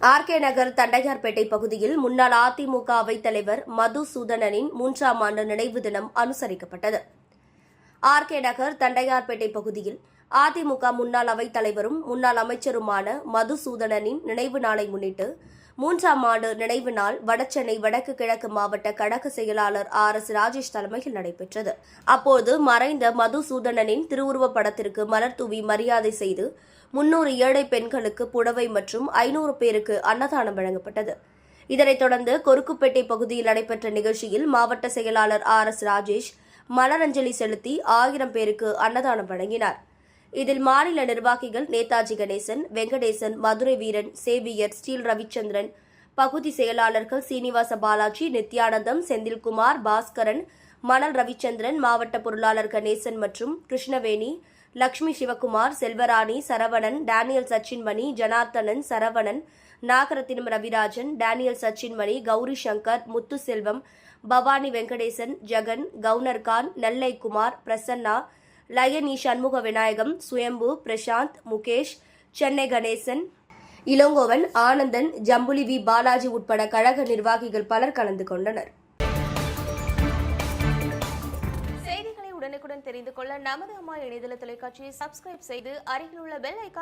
RK நகர் தண்டையார்பேட்டை பகுதியில் முன்னாள் அதிமுக அவைத் தலைவர் மதுசூதனனின் மூன்றாம் ஆண்டு நினைவு தினம் அனுசரிக்கப்பட்டது. ஆர்கே நகர் தண்டையார்பேட்டை பகுதியில் அதிமுக முன்னாள் அவைத் தலைவரும் முன்னாள் அமைச்சருமான மதுசூதனனின் நினைவு நாளை முன்னிட்டு மூன்றாம் ஆண்டு நினைவு நாள் வடசென்னை வடக்கு கிழக்கு மாவட்ட கழக செயலாளர் ஆர் எஸ் ராஜேஷ் தலைமையில் நடைபெற்றது. அப்போது மறைந்த மதுசூதனனின் திருவுருவப் படத்திற்கு மலர் தூவி மரியாதை செய்து முன்னூறு ஏழை பெண்களுக்கு புடவை மற்றும் ஐநூறு பேருக்கு அன்னதானம் வழங்கப்பட்டது. இதனைத் தொடர்ந்து கொருக்குப்பேட்டை பகுதியில் நடைபெற்ற நிகழ்ச்சியில் மாவட்ட செயலாளர் ஆர் எஸ் ராஜேஷ் மலரஞ்சலி செலுத்தி ஆயிரம் பேருக்கு அன்னதானம் வழங்கினார். இதில் மாநில நிர்வாகிகள் நேதாஜி கணேசன் வெங்கடேசன் மதுரை வீரன் சேவியர் ஸ்டீல் ரவிச்சந்திரன் பகுதி செயலாளர்கள் சீனிவாச பாலாஜி நித்யானந்தம் செந்தில்குமார் பாஸ்கரன் மணல் ரவிச்சந்திரன் மாவட்ட பொருளாளர் கணேசன் மற்றும் கிருஷ்ணவேணி லக்ஷ்மி சிவகுமார் செல்வராணி சரவணன் டேனியல் சச்சின்மணி ஜனார்த்தனன் சரவணன் நாகரத்தினம் ரவிராஜன் டேனியல் சச்சின்மணி கௌரி சங்கர் முத்துசெல்வம் பவானி வெங்கடேசன் ஜெகன் கவுனர்கான் நெல்லைக்குமார் பிரசன்னா லயனி சண்முக விநாயகம் சுயம்பு பிரசாந்த் முகேஷ் சென்னை கணேசன் இளங்கோவன் ஆனந்தன் ஜம்புலி வி பாலாஜி உட்பட கழக நிர்வாகிகள் பலர் கலந்து கொண்டனர். செய்திகளை உடனுக்குடன் தெரிந்து கொள்ள நமது அம்மா இணையதள தொலைக்காட்சியை சப்ஸ்கிரைப் செய்து அருகில் உள்ள பெல் ஐக்கான்